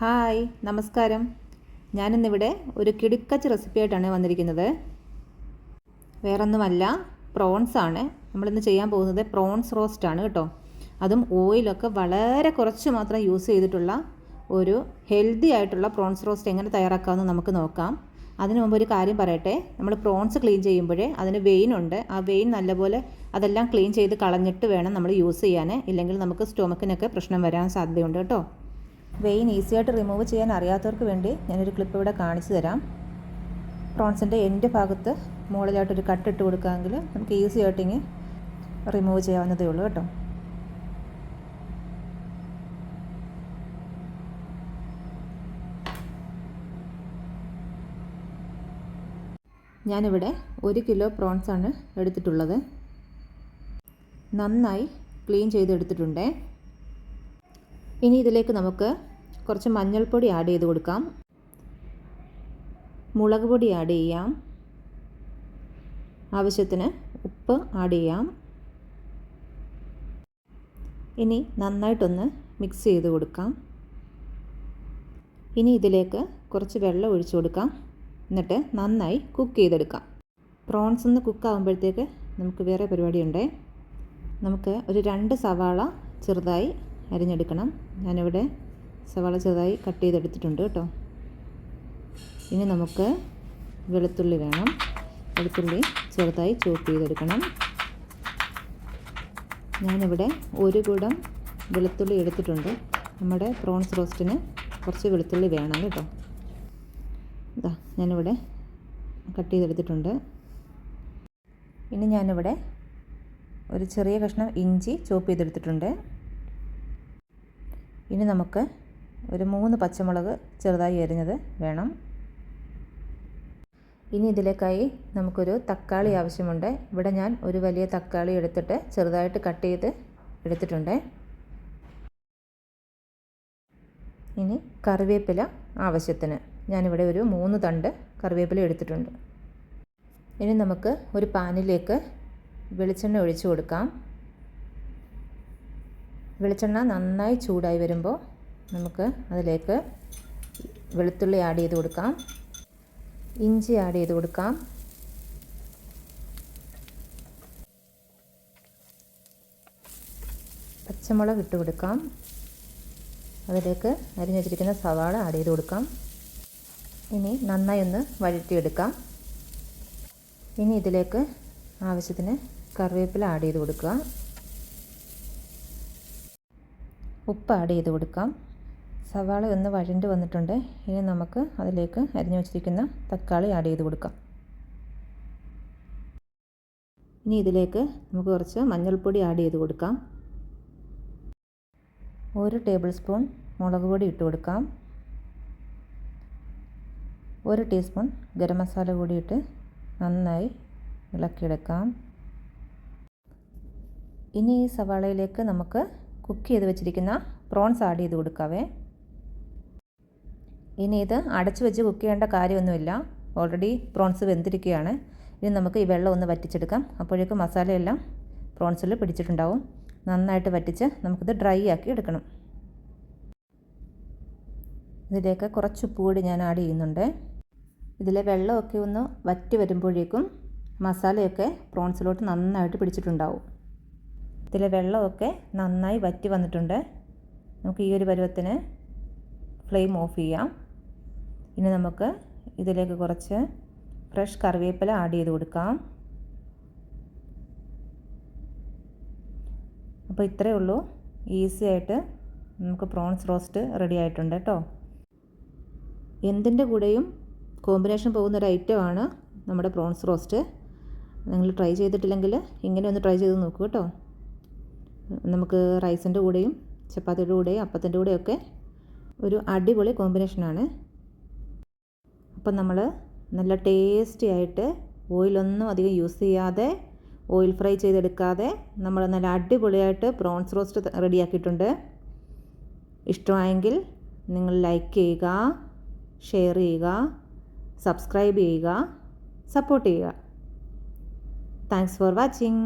Hi നമസ്കാരം. ഞാനിന്നിവിടെ ഒരു കിടുക്കച്ച് റെസിപ്പിയായിട്ടാണ് വന്നിരിക്കുന്നത്. വേറൊന്നുമല്ല പ്രോൺസ് ആണ്. നമ്മളിന്ന് ചെയ്യാൻ പോകുന്നത് പ്രോൺസ് റോസ്റ്റ് ആണ് കേട്ടോ. അതും ഓയിലൊക്കെ വളരെ കുറച്ച് മാത്രം യൂസ് ചെയ്തിട്ടുള്ള ഒരു ഹെൽത്തി ആയിട്ടുള്ള പ്രോൺസ് റോസ്റ്റ് എങ്ങനെ തയ്യാറാക്കാമെന്ന് നമുക്ക് നോക്കാം. അതിനു മുമ്പ് ഒരു കാര്യം പറയട്ടെ. നമ്മൾ പ്രോൺസ് ക്ലീൻ ചെയ്യുമ്പോഴേ അതിന് വെയിൻ ഉണ്ട്. ആ വെയിൻ നല്ലപോലെ അതെല്ലാം ക്ലീൻ ചെയ്ത് കളഞ്ഞിട്ട് വേണം നമ്മൾ യൂസ് ചെയ്യാൻ. ഇല്ലെങ്കിൽ നമുക്ക് സ്റ്റൊമക്കിനൊക്കെ പ്രശ്നം വരാൻ സാധ്യതയുണ്ട് കേട്ടോ. വെയിൻ ഈസിയായിട്ട് റിമൂവ് ചെയ്യാൻ അറിയാത്തവർക്ക് വേണ്ടി ഞാനൊരു ക്ലിപ്പ് ഇവിടെ കാണിച്ചു തരാം. പ്രോൺസിന്റെ എന്റെ ഭാഗത്ത് മുകളിലായിട്ടൊരു കട്ട് ഇട്ട് കൊടുക്കാമെങ്കിൽ നമുക്ക് ഈസി ആയിട്ടിങ്ങ് റിമൂവ് ചെയ്യാവുന്നതേ ഉള്ളൂ കേട്ടോ. ഞാനിവിടെ ഒരു കിലോ പ്രോൺസാണ് എടുത്തിട്ടുള്ളത്. നന്നായി ക്ലീൻ ചെയ്തെടുത്തിട്ടുണ്ട്. ഇനി ഇതിലേക്ക് നമുക്ക് കുറച്ച് മഞ്ഞൾപ്പൊടി ആഡ് ചെയ്ത് കൊടുക്കാം. മുളക് പൊടി ആഡ് ചെയ്യാം. ആവശ്യത്തിന് ഉപ്പ് ആഡ് ചെയ്യാം. ഇനി നന്നായിട്ടൊന്ന് മിക്സ് ചെയ്ത് കൊടുക്കാം. ഇനി ഇതിലേക്ക് കുറച്ച് വെള്ളം ഒഴിച്ചു കൊടുക്കാം. എന്നിട്ട് നന്നായി കുക്ക് ചെയ്തെടുക്കാം. പ്രോൺസ് ഒന്ന് കുക്ക് ആകുമ്പോഴത്തേക്ക് നമുക്ക് വേറെ പരിപാടിയുണ്ട്. നമുക്ക് ഒരു രണ്ട് സവാള ചെറുതായി അരിഞ്ഞെടുക്കണം. ഞാനിവിടെ സവാള ചെറുതായി കട്ട് ചെയ്തെടുത്തിട്ടുണ്ട് കേട്ടോ. ഇനി നമുക്ക് വെളുത്തുള്ളി വേണം. വെളുത്തുള്ളി ചെറുതായി ചോപ്പ് ചെയ്തെടുക്കണം. ഞാനിവിടെ ഒരു കൂടം വെളുത്തുള്ളി എടുത്തിട്ടുണ്ട്. നമ്മുടെ പ്രോൺസ് റോസ്റ്റിന് കുറച്ച് വെളുത്തുള്ളി വേണം കേട്ടോ. ഇതാ ഞാനിവിടെ കട്ട് ചെയ്തെടുത്തിട്ടുണ്ട്. ഇനി ഞാനിവിടെ ഒരു ചെറിയ കഷ്ണം ഇഞ്ചി ചോപ്പ് ചെയ്തെടുത്തിട്ടുണ്ട്. ഇനി നമുക്ക് ഒരു മൂന്ന് പച്ചമുളക് ചെറുതായി എരിഞ്ഞത് വേണം. ഇനി ഇതിലേക്കായി നമുക്കൊരു തക്കാളി ആവശ്യമുണ്ട്. ഇവിടെ ഞാൻ ഒരു വലിയ തക്കാളി എടുത്തിട്ട് ചെറുതായിട്ട് കട്ട് ചെയ്ത് എടുത്തിട്ടുണ്ട്. ഇനി കറിവേപ്പില ആവശ്യത്തിന്. ഞാനിവിടെ ഒരു മൂന്ന് തണ്ട് കറിവേപ്പില എടുത്തിട്ടുണ്ട്. ഇനി നമുക്ക് ഒരു പാനിലേക്ക് വെളിച്ചെണ്ണ ഒഴിച്ചു കൊടുക്കാം. വെളിച്ചെണ്ണ നന്നായി ചൂടായി വരുമ്പോൾ നമുക്ക് അതിലേക്ക് വെളുത്തുള്ളി ആഡ് ചെയ്ത് കൊടുക്കാം. ഇഞ്ചി ആഡ് ചെയ്ത് കൊടുക്കാം. പച്ചമുളക് ഇട്ട് കൊടുക്കാം. അതിലേക്ക് അരിഞ്ഞു സവാള ആഡ് ചെയ്ത് കൊടുക്കാം. ഇനി നന്നായി ഒന്ന് വഴറ്റിയെടുക്കാം. ഇനി ഇതിലേക്ക് ആവശ്യത്തിന് കറിവേപ്പില ആഡ് ചെയ്ത് കൊടുക്കുക. ഉപ്പ് ആഡ് ചെയ്ത് കൊടുക്കാം. സവാള ഒന്ന് വഴണ്ട് വന്നിട്ടുണ്ട്. ഇനി നമുക്ക് അതിലേക്ക് അരിഞ്ഞു വെച്ചിരിക്കുന്ന തക്കാളി ആഡ് ചെയ്ത് കൊടുക്കാം. ഇനി ഇതിലേക്ക് നമുക്ക് കുറച്ച് മഞ്ഞൾപ്പൊടി ആഡ് ചെയ്ത് കൊടുക്കാം. ഒരു ടേബിൾ സ്പൂൺ മുളക് പൊടി ഇട്ട് കൊടുക്കാം. ഒരു ടീസ്പൂൺ ഗരം മസാല കൂടി ഇട്ട് നന്നായി ഇളക്കിയെടുക്കാം. ഇനി ഈ സവാളയിലേക്ക് നമുക്ക് കുക്ക് ചെയ്ത് വെച്ചിരിക്കുന്ന പ്രോൺസ് ആഡ് ചെയ്ത് കൊടുക്കാവേ. ഇനി ഇത് അടച്ചു വെച്ച് കുക്ക് ചെയ്യേണ്ട കാര്യമൊന്നുമില്ല. ഓൾറെഡി പ്രോൺസ് വെന്തിരിക്കുകയാണ്. ഇനി നമുക്ക് ഈ വെള്ളം ഒന്ന് വറ്റിച്ചെടുക്കാം. അപ്പോഴേക്കും മസാലയെല്ലാം പ്രോൺസിൽ പിടിച്ചിട്ടുണ്ടാവും. നന്നായിട്ട് വറ്റിച്ച് നമുക്കിത് ഡ്രൈ ആക്കി എടുക്കണം. ഇതിലേക്ക് കുറച്ച് ഉപ്പ് കൂടി ഞാൻ ആഡ് ചെയ്യുന്നുണ്ട്. ഇതിലെ വെള്ളമൊക്കെ ഒന്ന് വറ്റി വരുമ്പോഴേക്കും മസാലയൊക്കെ പ്രോൺസിലോട്ട് നന്നായിട്ട് പിടിച്ചിട്ടുണ്ടാവും. ഇതിലെ വെള്ളമൊക്കെ നന്നായി വറ്റി വന്നിട്ടുണ്ട്. നമുക്ക് ഈ ഒരു പരുവത്തിന് ഫ്ലെയിം ഓഫ് ചെയ്യാം. ഇനി നമുക്ക് ഇതിലേക്ക് കുറച്ച് ഫ്രഷ് കറിവേപ്പില ആഡ് ചെയ്ത് കൊടുക്കാം. അപ്പോൾ ഇത്രയേ ഉള്ളൂ. ഈസി ആയിട്ട് നമുക്ക് പ്രോൺസ് റോസ്റ്റ് റെഡി ആയിട്ടുണ്ട് കേട്ടോ. എന്തിന്റെ കൂടെയും കോമ്പിനേഷൻ പോകുന്ന ഒരു ഐറ്റമാണ് നമ്മുടെ പ്രോൺസ് റോസ്റ്റ്. നിങ്ങൾ ട്രൈ ചെയ്തിട്ടില്ലെങ്കിൽ ഇങ്ങനെ ഒന്ന് ട്രൈ ചെയ്ത് നോക്കൂ കേട്ടോ. നമുക്ക് റൈസിന്റെ കൂടെയും ചപ്പാത്തിയുടെ കൂടെയും അപ്പത്തിന്റെ കൂടെയൊക്കെ ഒരു അടിപൊളി കോമ്പിനേഷനാണ്. അപ്പം നമ്മൾ നല്ല ടേസ്റ്റി ആയിട്ട് ഓയിലൊന്നും അധികം യൂസ് ചെയ്യാതെ ഓയിൽ ഫ്രൈ ചെയ്തെടുക്കാതെ നമ്മൾ നല്ല അടിപൊളിയായിട്ട് പ്രോൺസ് റോസ്റ്റ് റെഡിയാക്കിയിട്ടുണ്ട്. ഇഷ്ടമായെങ്കിൽ നിങ്ങൾ ലൈക്ക് ചെയ്യുക ഷെയർ ചെയ്യുക സബ്സ്ക്രൈബ് ചെയ്യുക സപ്പോർട്ട് ചെയ്യുക. Thanks for watching.